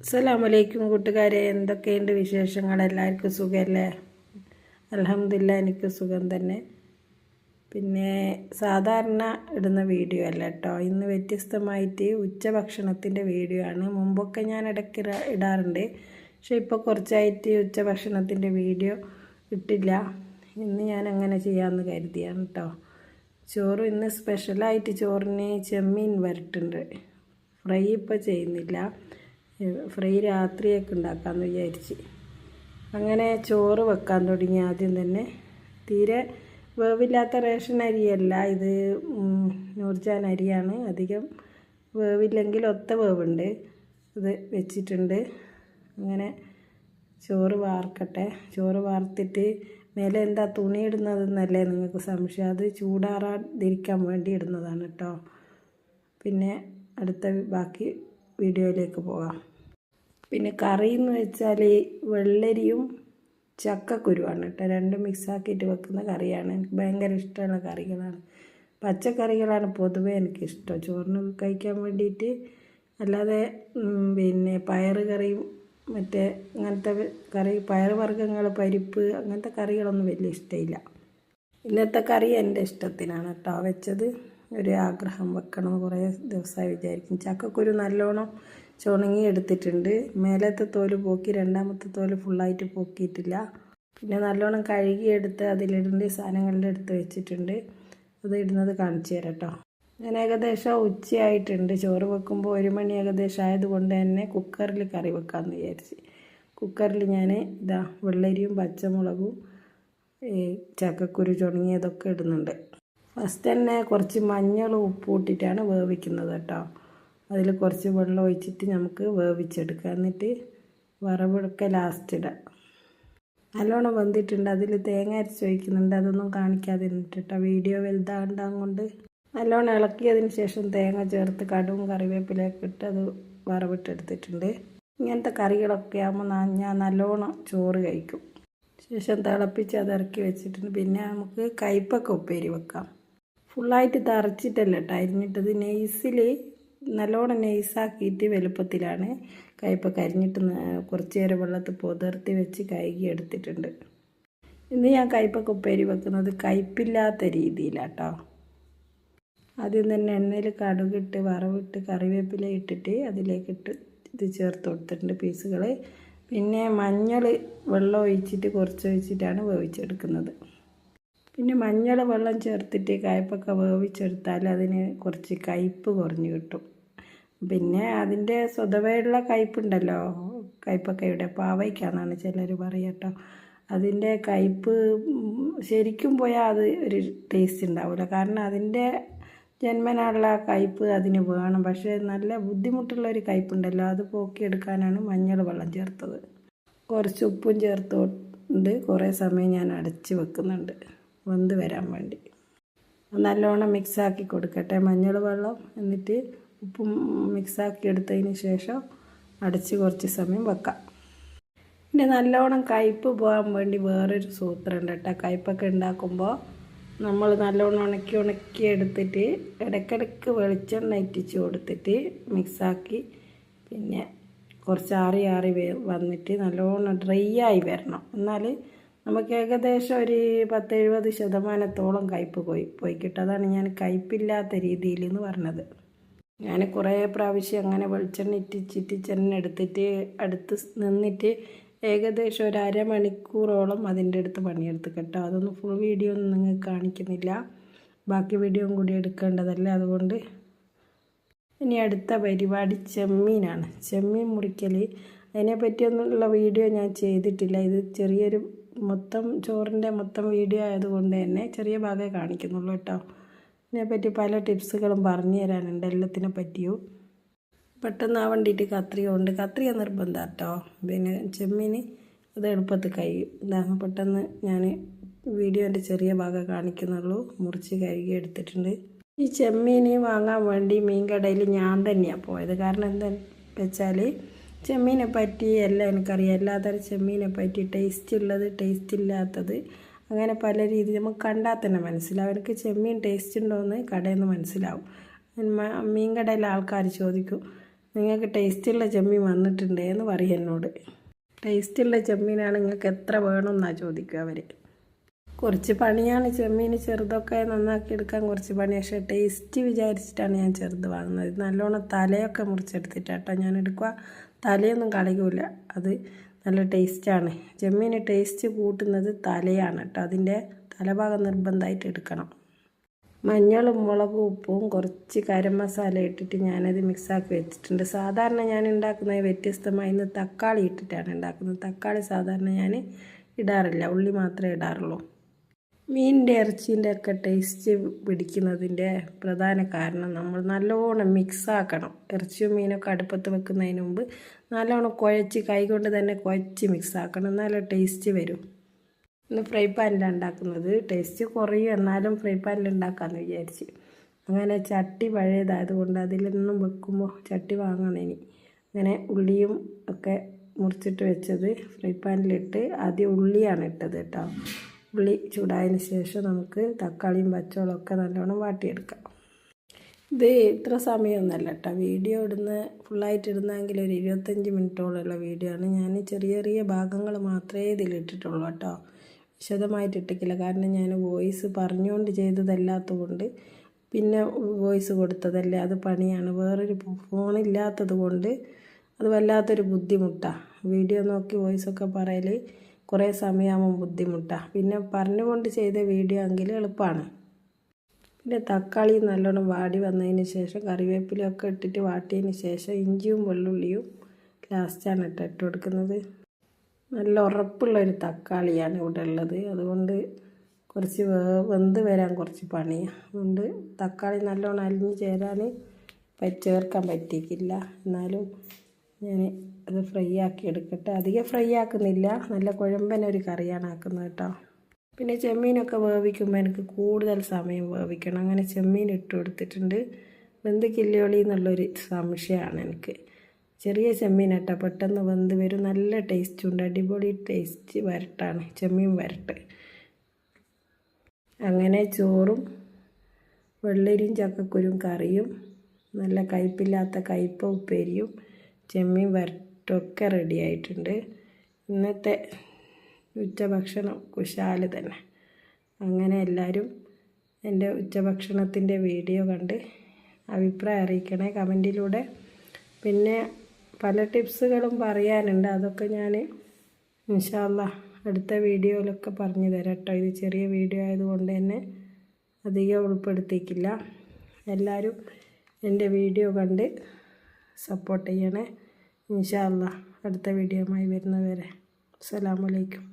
അസ്സലാമലൈക്കും കൂട്ടുകാരെ എന്തൊക്കെയുണ്ട് വിശേഷങ്ങൾ? എല്ലാവർക്കും സുഖമല്ലേ അലഹമില്ല എനിക്ക് സുഖം തന്നെ. പിന്നെ സാധാരണ ഇടുന്ന വീഡിയോ അല്ല കേട്ടോ ഇന്ന് വ്യത്യസ്തമായിട്ട് ഉച്ചഭക്ഷണത്തിന്റെ വീഡിയോ ആണ്. മുമ്പൊക്കെ ഞാൻ ഇടയ്ക്ക് ഇട- ഇടാറുണ്ട്. പക്ഷെ ഇപ്പോൾ കുറച്ചായിട്ട് ഉച്ചഭക്ഷണത്തിന്റെ വീഡിയോ ഇട്ടില്ല. ഇന്ന് ഞാൻ അങ്ങനെ ചെയ്യാമെന്ന് കരുതിയാണ് കേട്ടോ ചോറ് ഇന്ന് സ്പെഷ്യലായിട്ട് ചോറിന് ചെമ്മീൻ വരട്ടുണ്ട്. ഫ്രൈ ഇപ്പോൾ ചെയ്യുന്നില്ല. ഫ്രൈ രാത്രിയൊക്കെ ഉണ്ടാക്കാമെന്ന് വിചാരിച്ച്. അങ്ങനെ ചോറ് വെക്കാൻ തുടങ്ങി ആദ്യം തന്നെ. തീരെ വേവില്ലാത്ത റേഷൻ അരിയല്ല ഇത് നൂർജാൻ അരിയാണ്. അധികം വേവില്ലെങ്കിൽ ഒത്ത വേവുണ്ട്. ഇത് വെച്ചിട്ടുണ്ട്. അങ്ങനെ ചോറ് വാർക്കട്ടെ. ചോറ് വാർത്തിട്ട് മേലെ എന്താ തുണി ഇടുന്നതെന്നല്ലേ നിങ്ങൾക്ക് സംശയം. അത് ചൂടാറാതിരിക്കാൻ വേണ്ടി ഇടുന്നതാണ് കേട്ടോ പിന്നെ അടുത്ത ബാക്കി വീഡിയോയിലേക്ക് പോകാം. പിന്നെ കറി എന്ന് വെച്ചാൽ വെള്ളരിയും ചക്കക്കുരുവാണ് കേട്ടോ. രണ്ടും മിക്സാക്കിയിട്ട് വെക്കുന്ന കറിയാണ്. എനിക്ക് ഭയങ്കര ഇഷ്ടമുള്ള കറികളാണ്. പച്ചക്കറികളാണ് പൊതുവേ എനിക്കിഷ്ടം. ചോറിന് കഴിക്കാൻ വേണ്ടിയിട്ട് അല്ലാതെ പിന്നെ പയർ കറിയും മറ്റേ അങ്ങനത്തെ കറി പയർ വർഗങ്ങൾ പരിപ്പ് അങ്ങനത്തെ കറികളൊന്നും വലിയ ഇഷ്ടമില്ല. ഇന്നത്തെ കറി എന്റെ ഇഷ്ടത്തിനാണ് കേട്ടോ. വെച്ചത് ഒരു ആഗ്രഹം വെക്കണം. കുറേ ദിവസമായി വിചാരിക്കും ചക്കക്കുരു നല്ലോണം ചുണങ്ങി എടുത്തിട്ടുണ്ട്. മേലത്തെ തോൽ പോക്കി രണ്ടാമത്തെ തോൽ ഫുള്ളായിട്ട് പോക്കിയിട്ടില്ല. പിന്നെ നല്ലോണം കഴുകിയെടുത്ത് അതിലിടേണ്ട സാധനങ്ങളുടെ എടുത്ത് വെച്ചിട്ടുണ്ട്. അത് ഇടുന്നത് കാണിച്ചു തരാം കേട്ടോ ഞാൻ ഏകദേശം ഉച്ചയായിട്ടുണ്ട്. ചോറ് വെക്കുമ്പോൾ ഒരു മണി ഏകദേശം ആയതുകൊണ്ട് തന്നെ കുക്കറിൽ കറി വെക്കാമെന്ന് വിചാരിച്ച്. കുക്കറിൽ ഞാൻ ഇതാ വെള്ളരിയും പച്ചമുളകും ഈ ചക്കക്കുരു ചുണങ്ങിയതൊക്കെ ഇടുന്നുണ്ട്. ഫസ്റ്റ് തന്നെ കുറച്ച് മഞ്ഞളും ഉപ്പ് ഇട്ടിട്ടാണ് വേവിക്കുന്നത് കേട്ടോ അതിൽ കുറച്ച് വെള്ളം ഒഴിച്ചിട്ട് നമുക്ക് വേവിച്ചെടുക്കാം. എന്നിട്ട് വറവെടുക്ക ലാസ്റ്റ് ഇടാം. നല്ലോണം വെന്തിട്ടുണ്ട്. അതിൽ തേങ്ങ അരച്ച് ഒഴിക്കുന്നുണ്ട്. അതൊന്നും കാണിക്കാതെ കേട്ടോ. വീഡിയോ വലുതാണ്ടാകും കൊണ്ട് നല്ലോണം ഇളക്കിയതിന് ശേഷം തേങ്ങ ചേർത്ത് കടും കറിവേപ്പിലയൊക്കെ ഇട്ട് അത് വറവിട്ടെടുത്തിട്ടുണ്ട്. ഇങ്ങനത്തെ കറികളൊക്കെ ആകുമ്പോൾ ഞാൻ നല്ലോണം ചോറ് കഴിക്കും. ശേഷം തിളപ്പിച്ച് അത് ഇറക്കി വെച്ചിട്ടുണ്ട്. പിന്നെ നമുക്ക് കയ്പൊക്കെ ഉപ്പേരി വെക്കാം. ഫുള്ളായിട്ട് തറച്ചിട്ടല്ല കേട്ടോ അരിഞ്ഞിട്ടത്. നെയ്സിൽ നല്ലോണം നൈസാക്കിയിട്ട് വലുപ്പത്തിലാണ്. കയ്പ്പൊക്കെ കരിഞ്ഞിട്ട് കുറച്ച് നേരം വെള്ളത്ത് പുതിർത്തി വെച്ച് കഴുകി എടുത്തിട്ടുണ്ട്. ഇന്ന് ഞാൻ കയ്പ്പൊക്കെ ഉപ്പേരി വെക്കുന്നത് കയ്പ്പില്ലാത്ത രീതിയിലാട്ടോ. ആദ്യം തന്നെ എണ്ണയിൽ കടുകിട്ട് വറവിട്ട് കറിവേപ്പില ഇട്ടിട്ട് അതിലേക്കിട്ട് ഇത് ചേർത്ത് കൊടുത്തിട്ടുണ്ട് പീസുകൾ പിന്നെ മഞ്ഞൾ വെള്ളം ഒഴിച്ചിട്ട് കുറച്ച് ഒഴിച്ചിട്ടാണ് വേവിച്ചെടുക്കുന്നത്. പിന്നെ മഞ്ഞൾ വെള്ളം ചേർത്തിട്ട് കയ്പ്പൊക്കെ വേവിച്ചെടുത്താൽ അതിന് കുറച്ച് കയ്പ്പ് കുറഞ്ഞ് കിട്ടും. പിന്നെ അതിന്റെ സ്വതവേയുള്ള കയ്പ്പുണ്ടല്ലോ കയ്പ്പൊക്കെയുടെ പാവയ്ക്കാന്നാണ് ചിലർ പറയട്ടോ. അതിന്റെ കയ്പ്പ് ശരിക്കും പോയാൽ അത് ഒരു ടേസ്റ്റ് ഉണ്ടാവില്ല കാരണം അതിന്റെ ജന്മനാളുള്ള കയ്പ്പ് അതിന് വേണം. പക്ഷേ നല്ല ബുദ്ധിമുട്ടുള്ള ഒരു കയ്പ്പുണ്ടല്ലോ അത് പോക്കിയെടുക്കാനാണ് മഞ്ഞൾ വെള്ളം ചേർത്തത്. കുറച്ച് ഉപ്പും ചേർത്തുകൊണ്ട് കുറേ സമയം ഞാൻ അടച്ച് വെക്കുന്നുണ്ട്. വെന്ത് വരാൻ വേണ്ടി. നല്ലോണം മിക്സാക്കി കൊടുക്കട്ടെ. മഞ്ഞൾ വെള്ളം എന്നിട്ട് ഉപ്പും മിക്സാക്കി എടുത്തതിന് ശേഷം അടച്ച് കുറച്ച് സമയം വെക്കാം. പിന്നെ നല്ലോണം കയ്പ്പ് പോകാൻ വേണ്ടി വേറൊരു സൂത്രമുണ്ട് കേട്ടോ. കയ്പ്പൊക്കെ ഉണ്ടാക്കുമ്പോൾ നമ്മൾ നല്ലോണം ഉണക്കി ഉണക്കി എടുത്തിട്ട് ഇടയ്ക്കിടയ്ക്ക് വെളിച്ചെണ്ണ ഇറ്റിച്ച് കൊടുത്തിട്ട് മിക്സാക്കി പിന്നെ കുറച്ച് ആറി ആറി വന്നിട്ട് നല്ലോണം ഡ്രൈ ആയി വരണം. എന്നാൽ നമുക്ക് ഏകദേശം ഒരു പത്ത് എഴുപത് ശതമാനത്തോളം കയ്പ് പോയി പോയി കിട്ടും ഞാൻ കയ്പില്ലാത്ത രീതിയിൽ എന്ന് പറഞ്ഞത്. ഞാൻ കുറേ പ്രാവശ്യം അങ്ങനെ വെളിച്ചെണ്ണ ഇറ്റിച്ചിറ്റിച്ചെണ്ണ എടുത്തിട്ട് അടുത്ത് നിന്നിട്ട് ഏകദേശം ഒരു അരമണിക്കൂറോളം അതിന്റെ അടുത്ത് പണിയെടുത്ത് കേട്ടോ. അതൊന്നും ഫുൾ വീഡിയോ ഒന്നും നിങ്ങൾക്ക് കാണിക്കുന്നില്ല. ബാക്കി വീഡിയോയും കൂടി എടുക്കേണ്ടതല്ലേ? അതുകൊണ്ട് ഇനി അടുത്ത പരിപാടി ചെമ്മീനാണ്. ചെമ്മീൻ മുറിക്കൽ അതിനെപ്പറ്റിയൊന്നുള്ള വീഡിയോ ഞാൻ ചെയ്തിട്ടില്ല. ഇത് ചെറിയൊരു മൊത്തം ചോറിന്റെ മൊത്തം വീഡിയോ ആയതുകൊണ്ട് തന്നെ ചെറിയ ഭാഗമേ കാണിക്കുന്നുള്ളൂ കേട്ടോ. ഇതിനെപ്പറ്റി പല ടിപ്സുകളും പറഞ്ഞു തരാനുണ്ട് എല്ലാത്തിനെ പറ്റിയും പെട്ടെന്ന് വേണ്ടിയിട്ട് കത്രിക ഉണ്ട് കത്രിക നിർബന്ധം കേട്ടോ. പിന്നെ ചെമ്മീന് അത് എളുപ്പത്തിൽ കഴിയും ഇതാണ് പെട്ടെന്ന് ഞാൻ വീഡിയോന്റെ ചെറിയ ഭാഗം കാണിക്കുന്നുള്ളൂ. മുറിച്ച് കഴുകി എടുത്തിട്ടുണ്ട്. ഈ ചെമ്മീന് വാങ്ങാൻ വേണ്ടി മീൻ കടയിൽ ഞാൻ തന്നെയാണ് പോയത്. കാരണം എന്താ വെച്ചാൽ ചെമ്മീനെ പറ്റി എല്ലാം എനിക്കറിയാം. എല്ലാത്തരം ചെമ്മീനെ പറ്റി ടേസ്റ്റ് ഉള്ളത് ടേസ്റ്റ് ഇല്ലാത്തത്. അങ്ങനെ പല രീതിയിൽ നമുക്ക് കണ്ടാൽ തന്നെ മനസ്സിലാവും. എനിക്ക് ചെമ്മീൻ ടേസ്റ്റ് ഉണ്ടോയെന്ന് കടയിൽ നിന്ന് മനസ്സിലാവും. മീൻ കടയിലെ ആൾക്കാർ ചോദിക്കും നിങ്ങൾക്ക് ടേസ്റ്റുള്ള ചെമ്മീൻ വന്നിട്ടുണ്ട് എന്ന് പറയും എന്നോട്. ടേസ്റ്റുള്ള ചെമ്മീനാണ് നിങ്ങൾക്ക് എത്ര വേണമെന്നാണ് ചോദിക്കുക അവർ കുറച്ച് പണിയാണ് ചെമ്മീൻ ചെറുതൊക്കെ നന്നാക്കി എടുക്കാൻ കുറച്ച് പണി. പക്ഷേ ടേസ്റ്റ് വിചാരിച്ചിട്ടാണ് ഞാൻ ചെറുത് വാങ്ങുന്നത്. നല്ലോണം തലയൊക്കെ മുറിച്ചെടുത്തിട്ടാട്ടോ ഞാൻ എടുക്കുക. തലയൊന്നും കളയൂല. അത് നല്ല ടേസ്റ്റാണ്. ചെമ്മീന് ടേസ്റ്റ് കൂട്ടുന്നത് തലയാണ് കേട്ടോ അതിന്റെ തലഭാഗം നിർബന്ധമായിട്ട് എടുക്കണം. മഞ്ഞളും മുളകും ഉപ്പും കുറച്ച് കരം മസാല ഇട്ടിട്ട് ഞാനത് മിക്സാക്കി വെച്ചിട്ടുണ്ട്. സാധാരണ ഞാൻ ഉണ്ടാക്കുന്നത് വ്യത്യസ്തമായി ഇന്ന് തക്കാളി ഇട്ടിട്ടാണ് ഉണ്ടാക്കുന്നത്. തക്കാളി സാധാരണ ഞാൻ ഇടാറില്ല. ഉള്ളി മാത്രമേ ഇടാറുള്ളൂ. മീനിന്റെ ഇറച്ചീന്റെ ഒക്കെ ടേസ്റ്റ് പിടിക്കുന്നതിന്റെ പ്രധാന കാരണം നമ്മൾ നല്ലോണം മിക്സാക്കണം ഇറച്ചിയും മീനൊക്കെ അടുപ്പത്ത് വെക്കുന്നതിന് മുമ്പ് നല്ലോണം കുഴച്ച് കൈകൊണ്ട് തന്നെ കുഴച്ച് മിക്സാക്കണം നല്ല ടേസ്റ്റ് വരും. ഇന്ന് ഫ്രൈ പാനിലാണ് ഉണ്ടാക്കുന്നത്. ടേസ്റ്റ് കുറയും. എന്നാലും ഫ്രൈ പാനിൽ ഉണ്ടാക്കാമെന്ന് വിചാരിച്ച്. അങ്ങനെ ചട്ടി പഴയതായതുകൊണ്ട് അതിലൊന്നും വെക്കുമ്പോൾ ചട്ടി വാങ്ങണം ഇനി. അങ്ങനെ ഉള്ളിയും ഒക്കെ മുറിച്ചിട്ട് വെച്ചത് ഫ്രൈ പാനിലിട്ട് ആദ്യം ഉള്ളിയാണ് ഇട്ടത് കേട്ടോ. ഉള്ളി ചൂടായതിന് ശേഷം നമുക്ക് തക്കാളിയും പച്ചവളമൊക്കെ നല്ലോണം വാട്ടിയെടുക്കാം. ഇത് ഇത്ര സമയമൊന്നുമല്ല കേട്ടോ. വീഡിയോ ഇടുന്ന ഫുള്ളായിട്ട് ഇടുന്നെങ്കിൽ ഒരു ഇരുപത്തഞ്ച് മിനിറ്റോളമുള്ള വീഡിയോ ആണ്. ഞാൻ ചെറിയ ചെറിയ ഭാഗങ്ങൾ മാത്രമേ ഇതിലിട്ടിട്ടുള്ളൂ കേട്ടോ. വിശദമായിട്ട് ഇട്ടിക്കില്ല കാരണം ഞാൻ വോയിസ് പറഞ്ഞുകൊണ്ട് ചെയ്തതല്ലാത്തതുകൊണ്ട് പിന്നെ വോയിസ് കൊടുത്തതല്ലേ അത് പണിയാണ്. വേറൊരു ഫോണില്ലാത്തത് കൊണ്ട് അത് വല്ലാത്തൊരു ബുദ്ധിമുട്ടാണ് വീഡിയോ നോക്കി വോയിസൊക്കെ പറയൽ കുറേ സമയമാകുമ്പോൾ ബുദ്ധിമുട്ടാണ് പിന്നെ പറഞ്ഞുകൊണ്ട് ചെയ്ത വീഡിയോ എങ്കിൽ എളുപ്പമാണ്. പിന്നെ തക്കാളി നല്ലോണം വാടി വന്നതിന് ശേഷം കറിവേപ്പിലൊക്കെ ഇട്ടിട്ട് വാട്ടിയതിന് ശേഷം ഇഞ്ചിയും വെള്ളുള്ളിയും ലാസ്റ്റാണ് ഇട്ട് ഇട്ട് കൊടുക്കുന്നത്. നല്ല ഉറപ്പുള്ള ഒരു തക്കാളിയാണ് ഇവിടെ ഉള്ളത്. അതുകൊണ്ട് കുറച്ച് വെന്ത് വരാൻ കുറച്ച് പണിയാണ് അതുകൊണ്ട് തക്കാളി നല്ലോണം അലിഞ്ഞ് ചേരാൻ ചേർക്കാൻ പറ്റിയിട്ടില്ല. എന്നാലും ഞാൻ അത് ഫ്രൈ ആക്കി എടുക്കട്ടെ. അധികം ഫ്രൈ ആക്കുന്നില്ല. നല്ല കുഴമ്പൻ ഒരു കറിയാണ് ആക്കുന്നത് കേട്ടോ. പിന്നെ ചെമ്മീനൊക്കെ വേവിക്കുമ്പോൾ എനിക്ക് കൂടുതൽ സമയം വേവിക്കണം. അങ്ങനെ ചെമ്മീൻ ഇട്ട് കൊടുത്തിട്ടുണ്ട്. വെന്ത് കില്ലിയോളി എന്നുള്ളൊരു സംശയമാണ് എനിക്ക്. ചെറിയ ചെമ്മീൻ ഇട്ടാൽ പെട്ടെന്ന് വെന്ത് വരും. നല്ല ടേസ്റ്റും ഉണ്ട്. അടിപൊളി ടേസ്റ്റ് വരട്ടാണ്. ചെമ്മീൻ വരട്ട്. അങ്ങനെ ചോറും വെള്ളരിയും ചക്കക്കുരും കറിയും നല്ല കയ്പില്ലാത്ത കയ്പ ഉപ്പേരിയും ചെമ്മീൻ വരട്ടൊക്കെ റെഡി ആയിട്ടുണ്ട്. ഇന്നത്തെ ഉച്ചഭക്ഷണം കുശാൽ തന്നെ. അങ്ങനെ എല്ലാവരും എന്റെ ഉച്ചഭക്ഷണത്തിന്റെ വീഡിയോ കണ്ട് അഭിപ്രായം അറിയിക്കണേ കമന്റിലൂടെ പിന്നെ പല ടിപ്സുകളും പറയാനുണ്ട്. അതൊക്കെ ഞാൻ ഇൻഷാല്ല അടുത്ത വീഡിയോയിലൊക്കെ പറഞ്ഞു തരാം കേട്ടോ. ഇത് ചെറിയ വീഡിയോ ആയതുകൊണ്ട് തന്നെ അധികം ഉൾപ്പെടുത്തിക്കില്ല എല്ലാവരും എന്റെ വീഡിയോ കണ്ട് സപ്പോർട്ട് ചെയ്യണേ. ഇൻഷാല്ല അടുത്ത വീഡിയോയുമായി വരുന്നവരെ. അസ്സലാമലൈക്കും